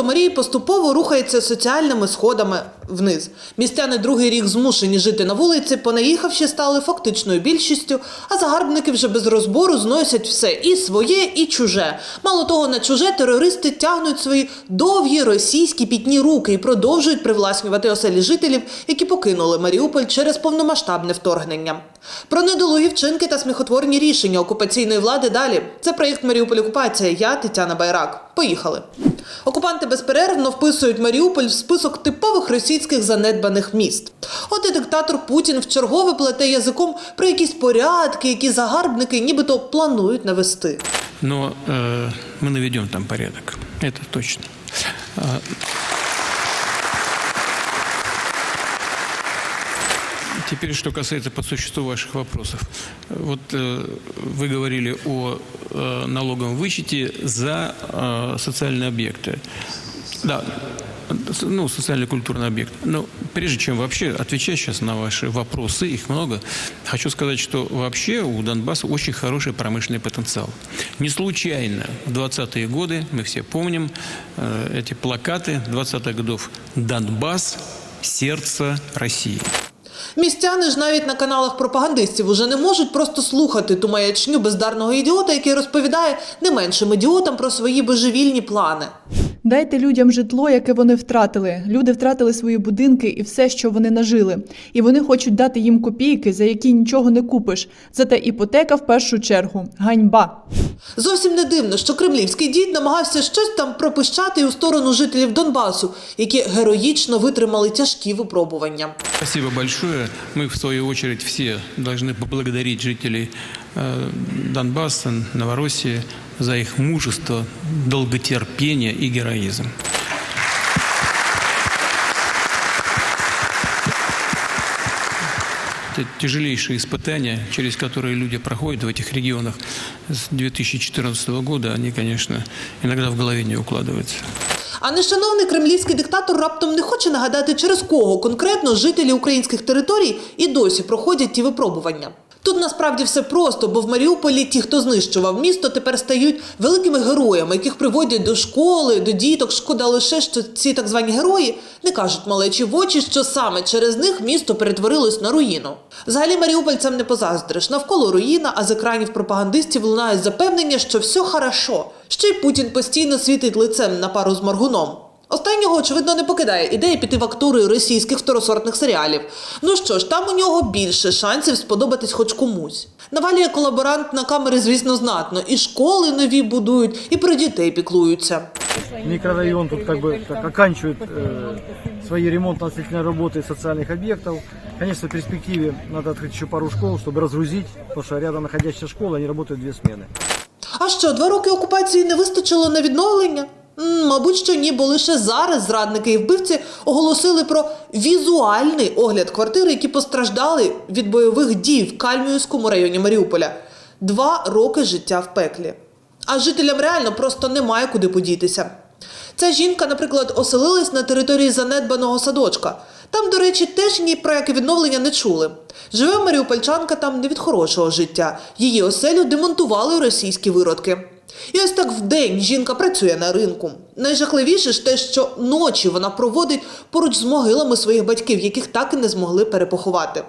місто Марії поступово рухається соціальними сходами вниз. Містяни другий рік змушені жити на вулиці, понаїхавши стали фактичною більшістю, а загарбники вже без розбору зносять все і своє, і чуже. Мало того, на чуже терористи тягнуть свої довгі російські пітні руки і продовжують привласнювати оселі жителів, які покинули Маріуполь через повномасштабне вторгнення. Про недолугі вчинки та сміхотворні рішення окупаційної влади далі. Це проєкт Маріуполь Окупація. Я Тетяна Байрак. Поїхали. Окупанти безперервно вписують Маріуполь в список типових російських занедбаних міст. От і диктатор Путін вчергове плете язиком про якісь порядки, які загарбники нібито планують навести. Но э, мы наведем там порядок, это точно. А, Теперь, что касается по существу ваших вопросов. Вот э, вы говорили о э, налоговом вычете за э, социальные объекты. Да, с- ну, социально-культурный объект. Но прежде чем вообще отвечать сейчас на ваши вопросы, их много, хочу сказать, что вообще у Донбасса очень хороший промышленный потенциал. Не случайно в 20-е годы, мы все помним, э, эти плакаты 20-х годов «Донбасс – сердце России». Містяни ж навіть на каналах пропагандистів уже не можуть просто слухати ту маячню бездарного ідіота, який розповідає не меншим ідіотам про свої божевільні плани. Дайте людям житло, яке вони втратили. Люди втратили свої будинки і все, що вони нажили. І вони хочуть дати їм копійки, за які нічого не купиш. Зате іпотека в першу чергу. Ганьба. Зовсім не дивно, що кремлівський дід намагався щось там пропищати і у сторону жителів Донбасу, які героїчно витримали тяжкі випробування. Спасибо большое. Мы, в свою очередь, все должны поблагодарить жителей э, Донбасса, Новороссии за их мужество, долготерпение и героизм. Это тяжелейшие испытания, через которые люди проходят в этих регионах с 2014 года, они, конечно, иногда в голове не укладываются. А нешановний кремлівський диктатор раптом не хоче нагадати, через кого конкретно жителі українських територій і досі проходять ті випробування. Тут насправді все просто, бо в Маріуполі ті, хто знищував місто, тепер стають великими героями, яких приводять до школи, до діток. Шкода лише, що ці так звані герої не кажуть малечі в очі, що саме через них місто перетворилось на руїну. Взагалі Маріупольцям не позаздриш. Навколо руїна, а з екранів пропагандистів лунають запевнення, що все хорошо. Ще й Путін постійно світить лицем на пару з Маргуном. Останнього, очевидно, не покидає ідея піти в актори російських второсортних серіалів. Ну що ж, там у нього більше шансів сподобатись хоч комусь. Навалює колаборант на камери, звісно, знатно. І школи нові будують, і про дітей піклуються. Микрорайон тут как бы так оканчивает э, свои ремонтно-осветительные работы социальных объектов. Конечно, в перспективе надо открыть еще пару школ, чтобы разгрузить, потому что рядом находящиеся школы, они работают две смены. А що, два роки окупації не вистачило на відновлення? Мабуть, що ні, бо лише зараз зрадники і вбивці оголосили про візуальний огляд квартири, які постраждали від бойових дій в Кальміївському районі Маріуполя. Два роки життя в пеклі. А жителям реально просто немає куди подітися. Ця жінка, наприклад, оселилась на території занедбаного садочка. Там, до речі, теж ні про яке відновлення не чули. Живе маріупольчанка там не від хорошого життя. Її оселю демонтували російські виродки. І ось так вдень жінка працює на ринку. Найжахливіше ж те, що ночі вона проводить поруч з могилами своїх батьків, яких так і не змогли перепоховати.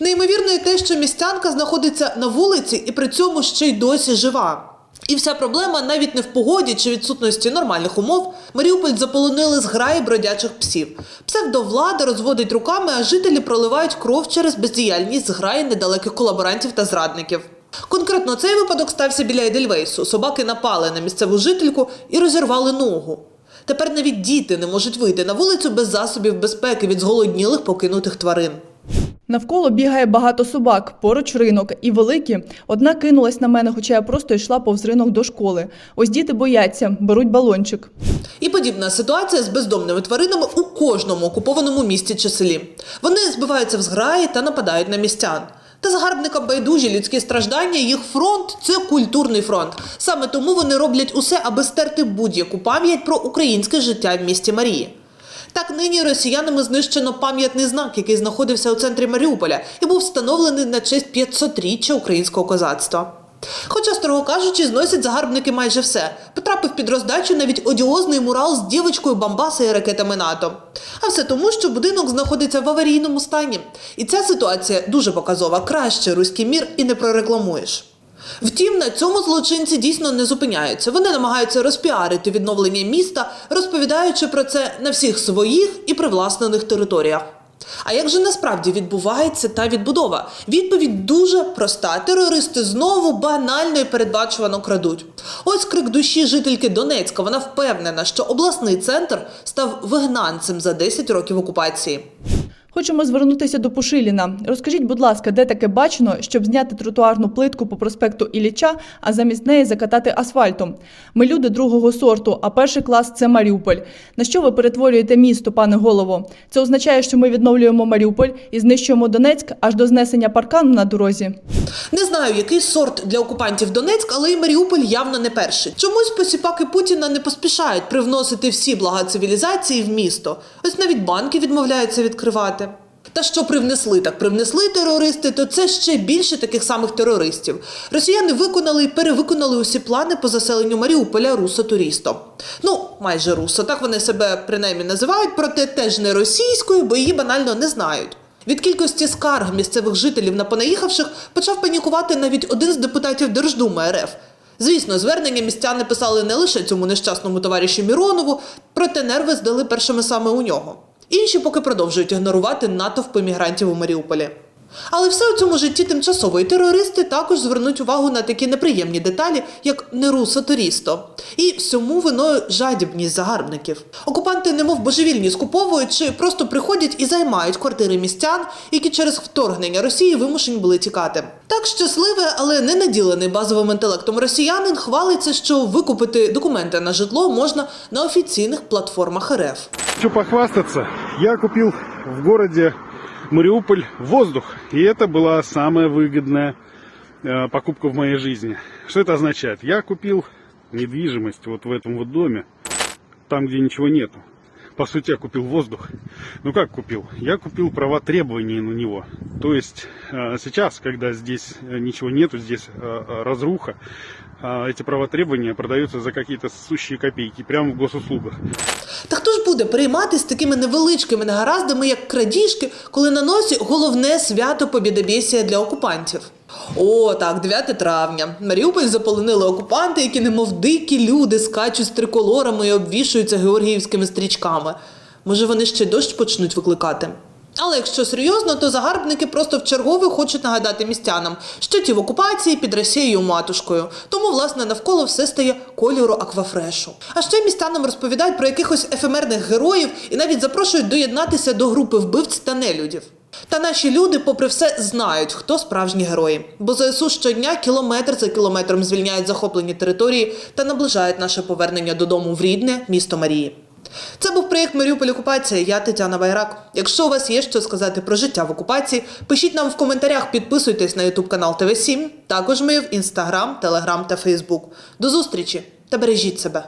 Неймовірно і те, що містянка знаходиться на вулиці і при цьому ще й досі жива. І вся проблема навіть не в погоді чи відсутності нормальних умов. Маріуполь заполонили зграї бродячих псів. Псевдовлада розводить руками, а жителі проливають кров через бездіяльність зграї недалеких колаборантів та зрадників. Конкретно цей випадок стався біля Едельвейсу. Собаки напали на місцеву жительку і розірвали ногу. Тепер навіть діти не можуть вийти на вулицю без засобів безпеки від зголоднілих покинутих тварин. Навколо бігає багато собак, поруч ринок і великі. Одна кинулась на мене, хоча я просто йшла повз ринок до школи. Ось діти бояться, беруть балончик. І подібна ситуація з бездомними тваринами у кожному окупованому місті чи селі. Вони збиваються в зграї та нападають на містян. Та загарбникам байдужі людські страждання, їх фронт це культурний фронт. Саме тому вони роблять усе, аби стерти будь-яку пам'ять про українське життя в місті Марії. Так нині росіянами знищено пам'ятний знак, який знаходився у центрі Маріуполя і був встановлений на честь 500-річчя українського козацтва. Хоча, строго кажучи, зносять загарбники майже все. Потрапив під роздачу навіть одіозний мурал з дівочкою Бамбаса і ракетами НАТО. А все тому, що будинок знаходиться в аварійному стані. І ця ситуація дуже показова. Краще руський мір і не прорекламуєш. Втім, на цьому злочинці дійсно не зупиняються. Вони намагаються розпіарити відновлення міста, розповідаючи про це на всіх своїх і привласнених територіях. А як же насправді відбувається та відбудова? Відповідь дуже проста: терористи знову банально і передбачувано крадуть. Ось крик душі жительки Донецька. Вона впевнена, що обласний центр став вигнанцем за 10 років окупації. Хочемо звернутися до Пушиліна. Розкажіть, будь ласка, де таке бачено, щоб зняти тротуарну плитку по проспекту Ілліча, а замість неї закатати асфальтом? Ми люди другого сорту, а перший клас це Маріуполь. На що ви перетворюєте місто, пане голово? Це означає, що ми відновлюємо Маріуполь і знищуємо Донецьк аж до знесення паркану на дорозі. Не знаю, який сорт для окупантів Донецьк, але і Маріуполь явно не перший. Чомусь посіпаки Путіна не поспішають привносити всі блага цивілізації в місто. Ось навіть банки відмовляються відкривати. Та що привнесли, так привнесли терористи, то це ще більше таких самих терористів. Росіяни виконали і перевиконали усі плани по заселенню Маріуполя русо-туристом. Ну, майже русо, так вони себе принаймні називають, проте теж не російською, бо її банально не знають. Від кількості скарг місцевих жителів на понаїхавших почав панікувати навіть один з депутатів Держдуми РФ. Звісно, звернення містяни писали не лише цьому нещасному товаришу Міронову, проте нерви здали першими саме у нього. Інші поки продовжують ігнорувати натовпи мігрантів у Маріуполі. Але все у цьому житті тимчасово, і терористи також звернуть увагу на такі неприємні деталі, як нерусо турісто. І всьому виною жадібність загарбників. Окупанти, немов божевільні, скуповують чи просто приходять і займають квартири містян, які через вторгнення Росії вимушені були тікати. Так щасливе, але не наділений базовим інтелектом росіянин хвалиться, що викупити документи на житло можна на офіційних платформах РФ. Хочу похвастаться. Я купил в городе Мариуполь воздух. И это была самая выгодная э, покупка в моей жизни. Что это означает? Я купил недвижимость вот в этом вот доме, там, где ничего нету. По сути, я купил воздух. Ну как купил? Я купил права требования на него. То есть э, сейчас, когда здесь э, ничего нету, здесь э, э, разруха, э, эти права требования продаются за какие-то сущие копейки прямо в госуслугах. Та хто ж буде приймати з такими невеличкими негараздами, як крадіжки, коли на носі головне свято побідобєсія для окупантів? О, так, 9 травня. Маріуполь заполонили окупанти, які, немов дикі люди, скачуть з триколорами і обвішуються георгіївськими стрічками. Може, вони ще дощ почнуть викликати? Але якщо серйозно, то загарбники просто в чергове хочуть нагадати містянам, що ті в окупації під Росією матушкою. Тому, власне, навколо все стає кольору аквафрешу. А ще містянам розповідають про якихось ефемерних героїв і навіть запрошують доєднатися до групи вбивць та нелюдів. Та наші люди, попри все, знають, хто справжні герої. Бо ЗСУ щодня кілометр за кілометром звільняють захоплені території та наближають наше повернення додому в рідне місто Марії. Це був проєкт Маріуполь Окупація. Я Тетяна Байрак. Якщо у вас є що сказати про життя в окупації, пишіть нам в коментарях, підписуйтесь на Ютуб канал ТВ 7 Також ми в Інстаграм, Телеграм та Фейсбук. До зустрічі та бережіть себе.